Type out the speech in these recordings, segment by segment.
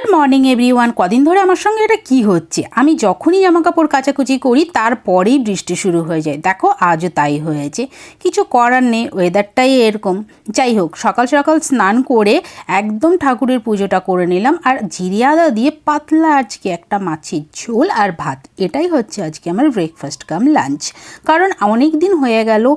Good morning everyone কদিন ধরে আমার সঙ্গে এটা কি হচ্ছে? আমি যখনই জামা কাপড় কাচাকুচি করি, তারপরেই বৃষ্টি শুরু হয়ে যায়। দেখো, আজও তাই হয়েছে। কিছু করার নেই ওয়েদারটাই এরকম। যাই হোক, সকাল সকাল স্নান করে একদম ঠাকুরের পুজোটা করে নিলাম। আর জিরে আদা দিয়ে পাতলা আজকে একটা মাছের ঝোল আর ভাত। এটাই হচ্ছে আজকে আমার ব্রেকফাস্ট কাম লাঞ্চ কারণ অনেক দিন হয়ে গেল,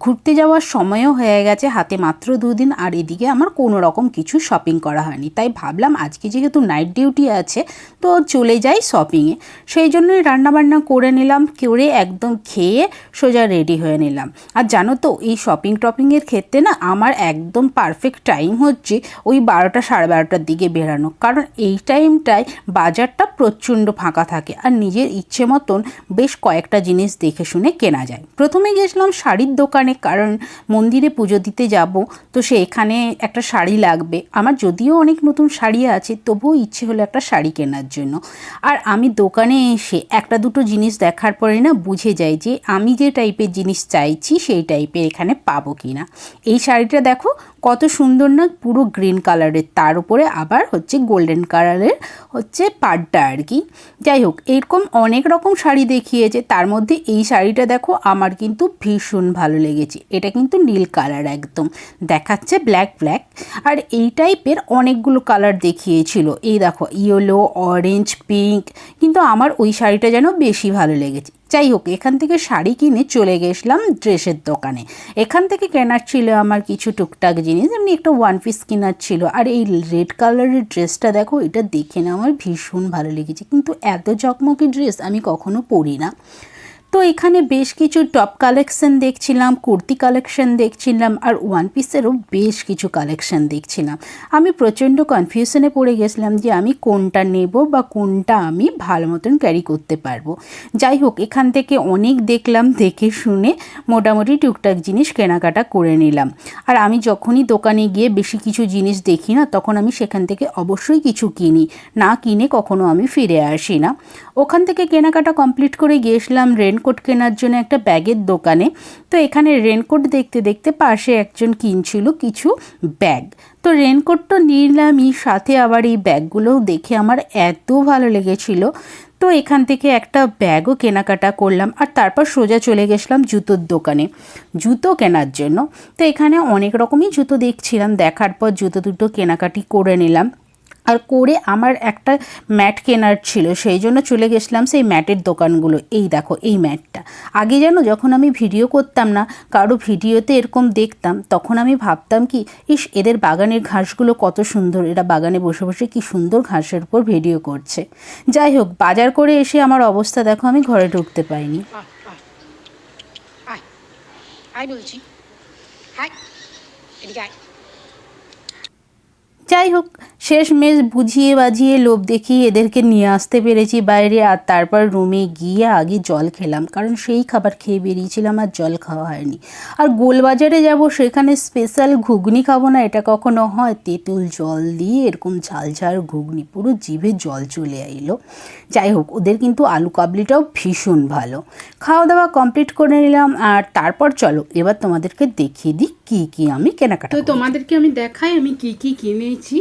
ঘুরতে যাওয়ার সময়ও হয়ে গেছে, হাতে মাত্র দুদিন। আর এদিকে আমার কোনো রকম কিছু শপিং করা হয়নি। তাই ভাবলাম, আজকে যেহেতু নাইট ডিউটি আছে, তো চলে যাই শপিংয়ে সেই জন্যই রান্নাবান্না করে নিলাম, করে একদম খেয়ে সোজা রেডি হয়ে নিলাম। আর জানো তো, এই শপিং টপিংয়ের ক্ষেত্রে না আমার একদম পারফেক্ট টাইম হচ্ছে ওই বারোটা সাড়ে বারোটার দিকে বেরানো। কারণ এই টাইমটায় বাজারটা প্রচণ্ড ফাঁকা থাকে আর নিজের ইচ্ছে মতন বেশ কয়েকটা জিনিস দেখে শুনে কেনা যায়। প্রথমে গেছিলাম শাড়ির দোকানে, কারণ মন্দিরে পুজো দিতে যাব, তো সেখানে একটা শাড়ি লাগবে। আমার যদিও অনেক নতুন শাড়ি আছে, তবুও ইচ্ছে হলো একটা শাড়ি কেনার জন্য। আর আমি দোকানে এসে একটা দুটো জিনিস দেখার পরে না বুঝে যাই যে আমি যে টাইপের জিনিস চাইছি সেই টাইপের এখানে পাবো কি না এই শাড়িটা দেখো কত সুন্দর না পুরো গ্রিন কালারের তার উপরে আবার হচ্ছে গোল্ডেন কালারের হচ্ছে পাড়টা আর কি। যাই হোক, এরকম অনেক রকম শাড়ি দেখিয়েছে, তার মধ্যে এই শাড়িটা দেখো আমার কিন্তু ভীষণ ভালো লেগেছে। এটা কিন্তু নীল কালার একদম, দেখাচ্ছে ব্ল্যাক ব্ল্যাক আর এই টাইপের অনেকগুলো কালার দেখিয়েছিল। এই দেখো ইয়েলো অরেঞ্জ পিঙ্ক কিন্তু আমার ওই শাড়িটা যেন বেশি ভালো লেগেছে। যাই হোক, এখান থেকে শাড়ি কিনে চলে গেছিলাম ড্রেসের দোকানে। এখান থেকে কেনার ছিল আমার কিছু টুকটাক জিনিস, এমনি একটা ওয়ান পিস কেনার ছিল। আর এই রেড কালারের ড্রেসটা দেখো, এটা দেখে না আমার ভীষণ ভালো লেগেছে। কিন্তু এত চকমকি ড্রেস আমি কখনো পরি না। তো এখানে বেশ কিছু টপ কালেকশন দেখছিলাম, কুর্তি কালেকশন দেখছিলাম আর ওয়ান পিসেরও বেশ কিছু কালেকশন দেখছিলাম। আমি প্রচণ্ড কনফিউশনে পড়ে গেছিলাম যে আমি কোনটা নেব বা কোনটা আমি ভালো মতন ক্যারি করতে পারব। যাই হোক, এখান থেকে অনেক দেখলাম, দেখে শুনে মোটামুটি টুকটাক জিনিস কেনাকাটা করে নিলাম। আর আমি যখনই দোকানে গিয়ে বেশি কিছু জিনিস দেখি না, তখন আমি সেখান থেকে অবশ্যই কিছু কিনি। না কিনে কখনো আমি ফিরে আসি না। ওখান থেকে কেনাকাটা কমপ্লিট করে গিয়েছিলাম রেনকোট কেনার জন্য একটা ব্যাগের দোকানে। তো এখানে রেনকোট দেখতে দেখতে পাশে একজন কিনছিল কিছু ব্যাগ। তো রেনকোট তো নিলামই সাথে আবার এই ব্যাগগুলোও দেখে আমার এত ভালো লেগেছিল। তো এখান থেকে একটা ব্যাগও কেনাকাটা করলাম আর তারপর সোজা চলে গেছিলাম জুতোর দোকানে। জুতো কেনার জন্য। তো এখানে অনেক রকমই জুতো দেখছিলাম, দেখার পর জুতো দুটো কেনাকাটি করে নিলাম। আর করে আমার একটা ম্যাট কেনার ছিল সেই জন্য চলে গেছিলাম সেই ম্যাটের দোকানগুলো। এই দেখো এই ম্যাটটা। আগে যেন যখন আমি ভিডিও করতাম না কারও ভিডিওতে এরকম দেখতাম তখন আমি ভাবতাম কি ইস এদের বাগানের ঘাসগুলো কত সুন্দর এরা বাগানে বসে বসে কি সুন্দর ঘাসের উপর ভিডিও করছে। যাই হোক বাজার করে এসে আমার অবস্থা দেখো আমি ঘরে ঢুকতে পাইনি। বলছি। যাই হোক শেষ মেশ বুঝিয়ে বাজিয়ে লোভ দেখিয়ে এদেরকে নিয়ে আসতে পেরেছি বাইরে, আর তারপর রুমে গিয়ে আগে জল খেলাম, কারণ সেই খাবার খেয়ে বেরিয়েছিলাম আর জল খাওয়া হয়নি। আর গোলবাজারে যাব, সেখানে স্পেশাল ঘুগনি খাব না, এটা কখনো হয়? তেঁতুল জল দিয়ে এরকম ঝাল ঝাল ঘুগনি, পুরো জিভে জল চলে এলো যাই হোক, ওদের কিন্তু আলু কাবলিটাও ভীষণ ভালো। খাওয়া দাওয়া কমপ্লিট করে নিলাম, আর তারপর চলো, এবার তোমাদেরকে দেখিয়ে দিই কী কী আমি কেনাকাটা তো তোমাদেরকে আমি দেখাই আমি কি কি কিনেছি।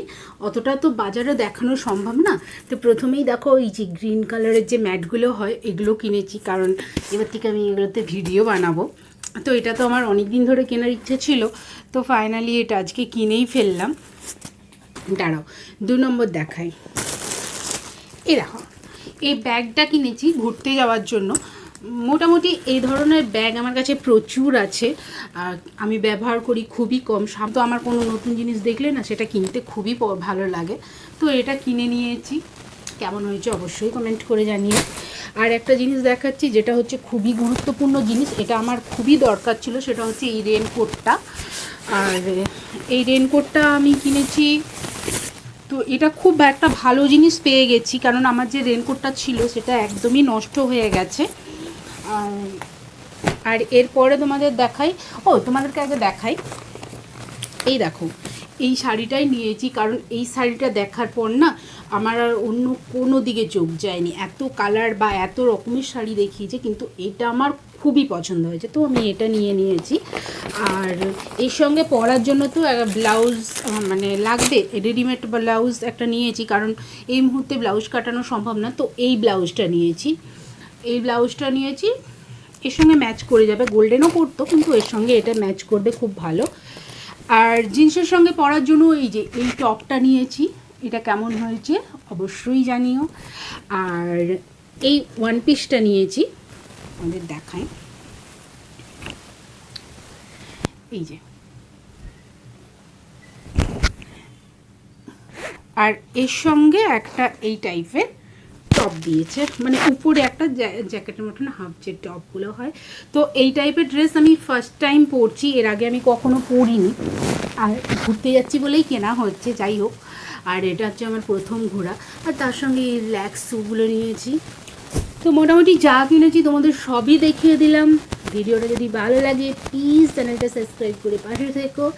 অতটা তো বাজারে দেখানো সম্ভব না। তো প্রথমেই দেখো এই যে গ্রিন কালারের যে ম্যাটগুলো হয় এগুলো কিনেছি। কারণ এবার থেকে আমি এগুলোতে ভিডিও বানাবো। তো এটা তো আমার অনেক দিন ধরে কেনার ইচ্ছে ছিল। তো ফাইনালি এটা আজকে কিনেই ফেললাম। দাঁড়াও দু নম্বর দেখাই। এ দেখো এই ব্যাগটা কিনেছি ঘুরতে যাওয়ার জন্য। মোটামুটি এই ধরনের ব্যাগ আমার কাছে প্রচুর আছে। আমি ব্যবহার করি খুবই কম। তো আমার কোনো নতুন জিনিস দেখলে না, সেটা কিনতে খুবই ভালো লাগে। তো এটা কিনে নিয়েছি। কেমন হয়েছে অবশ্যই কমেন্ট করে জানিয়ে আর একটা জিনিস দেখাচ্ছি, যেটা হচ্ছে খুবই গুরুত্বপূর্ণ জিনিস, এটা আমার খুবই দরকার ছিল, সেটা হচ্ছে এই রেনকোটটা আর এই রেনকোটটা আমি কিনেছি, তো এটা খুব একটা ভালো জিনিস পেয়ে গেছি, কারণ আমার যে রেনকোটটা ছিল, সেটা একদমই নষ্ট হয়ে গেছে। আর- এরপরে তোমাদের দেখাই, ও, তোমাদেরকে আগে দেখাই। এই দেখো, এই শাড়িটাই নিয়েছি, কারণ এই শাড়িটা দেখার পর না, আমার আর অন্য কোনো দিকে চোখ যায়নি। এত কালার বা এত রকমের শাড়ি দেখিয়েছে, কিন্তু এটা আমার খুবই পছন্দ হয়েছে, তো আমি এটা নিয়ে নিয়েছি। আর এর সঙ্গে পরার জন্য তো ব্লাউজ মানে লাগবে, রেডিমেড ব্লাউজ একটা নিয়েছি, কারণ এই মুহূর্তে ব্লাউজ কাটানো সম্ভব না, তো এই ব্লাউজটা নিয়েছি। এই ব্লাউজটা নিয়েছি। এর সঙ্গে ম্যাচ করে যাবে। গোল্ডেনও করতো কিন্তু এর সঙ্গে এটা ম্যাচ করবে খুব ভালো। আর জিন্সের সঙ্গে পরার জন্য এই যে এই টপটা নিয়েছি, এটা কেমন হয়েছে অবশ্যই জানিও। আর এই ওয়ান পিসটা নিয়েছি আমাদের দেখায় এই যে। আর এর সঙ্গে একটা এই টাইপের টপ দিয়েছে। মানে উপরে একটা জ্যা- জ্যাকেটের মতন হাফ যে টপগুলো হয়। তো এই টাইপের ড্রেস আমি ফার্স্ট টাইম পরছি। এর আগে আমি কখনো পরিনি। আর ঘুরতে যাচ্ছি বলেই কেনা হচ্ছে, যাই হোক। আর এটা হচ্ছে আমার প্রথম ঘোরা। আর তার সঙ্গে এই রিল্যাক্স শ্যুগুলো নিয়েছি। তো মোটামুটি যা কিনেছি তোমাদের সবই দেখিয়ে দিলাম। ভিডিওটা যদি ভালো লাগে প্লিজ চ্যানেলটা সাবস্ক্রাইব করে পাশে থেকো।